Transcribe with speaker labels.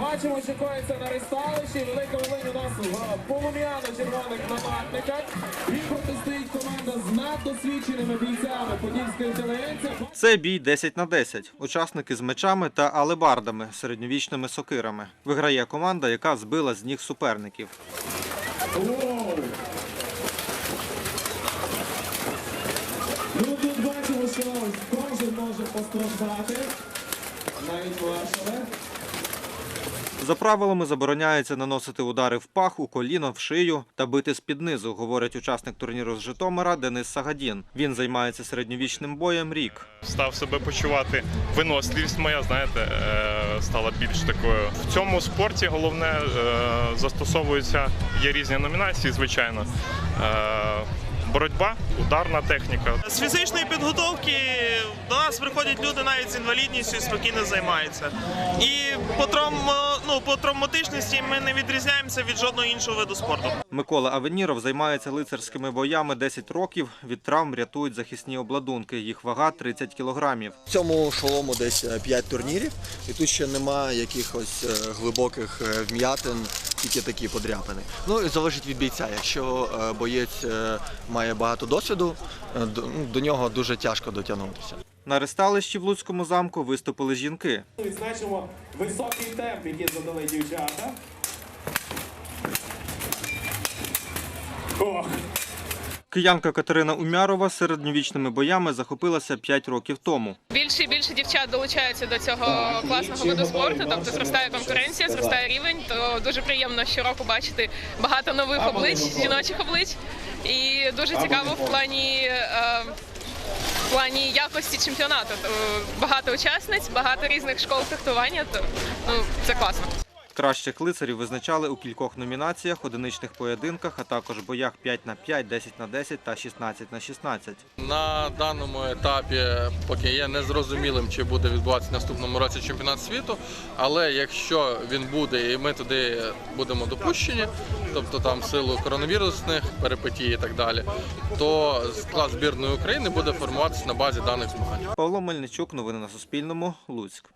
Speaker 1: Бачимо, що коїться на ресталищі. Велика Волинь у нас в полум'яно-червоних наматниках. І протистоїть команда з наддосвідченими бійцями Подільської інтелігенції.
Speaker 2: Це бій 10 на 10. Учасники з мечами та алебардами, середньовічними сокирами. Виграє команда, яка збила з ніг суперників.
Speaker 1: Ну тут бачимо, що кожен може. Навіть Варшаве.
Speaker 2: За правилами забороняється наносити удари в пах, у коліно, в шию та бити з-під низу, говорить учасник турніру з Житомира Денис Сагадін. Він займається середньовічним боєм рік.
Speaker 3: став себе почувати. Виносливість моя, знаєте, е, стала більш такою. В цьому спорті головне е, застосовуються є різні номінації, звичайно. Е, Боротьба, ударна техніка.
Speaker 4: З фізичної підготовки до нас приходять люди навіть з інвалідністю і спокійно займаються. І по, травм, ну, по травматичності ми не відрізняємося від жодного іншого виду спорту.
Speaker 2: Микола Авеніров займається лицарськими боями 10 років. Від травм рятують захисні обладунки. Їх вага 30 кілограмів.
Speaker 5: В цьому шолому десь 5 турнірів, і тут ще немає якихось е, глибоких е, вм'ятин, тільки такі подряпини. Ну і залежить від бійця. Якщо е, боєць е, має багато досвіду, е, до, ну, до нього дуже тяжко дотягнутися.
Speaker 2: На ресталищі в Луцькому замку виступили жінки.
Speaker 1: Відзначимо високий темп, який задали дівчата. Ох,
Speaker 2: Киянка Катерина Умярова середньовічними боями захопилася 5 років тому.
Speaker 6: Більше і більше дівчат долучаються до цього класного виду спорту. Тобто зростає конкуренція, зростає рівень. То дуже приємно щороку бачити багато нових облич, жіночих облич. І дуже цікаво в плані. е, В плані якості чемпіонату багато учасниць, багато різних школ фехтування. То ну це класно.
Speaker 2: Кращих лицарів визначали у кількох номінаціях, одиничних поєдинках, а також боях 5 на 5, 10 на 10 та 16 на 16.
Speaker 7: На даному етапі поки є незрозумілим, чи буде відбуватися в наступному році чемпіонат світу. Але якщо він буде і ми туди будемо допущені, тобто там силу коронавірусних перипетій і так далі, то склад збірної України буде формуватися на базі даних змагань.
Speaker 2: Павло Мельничук, новини на Суспільному, Луцьк.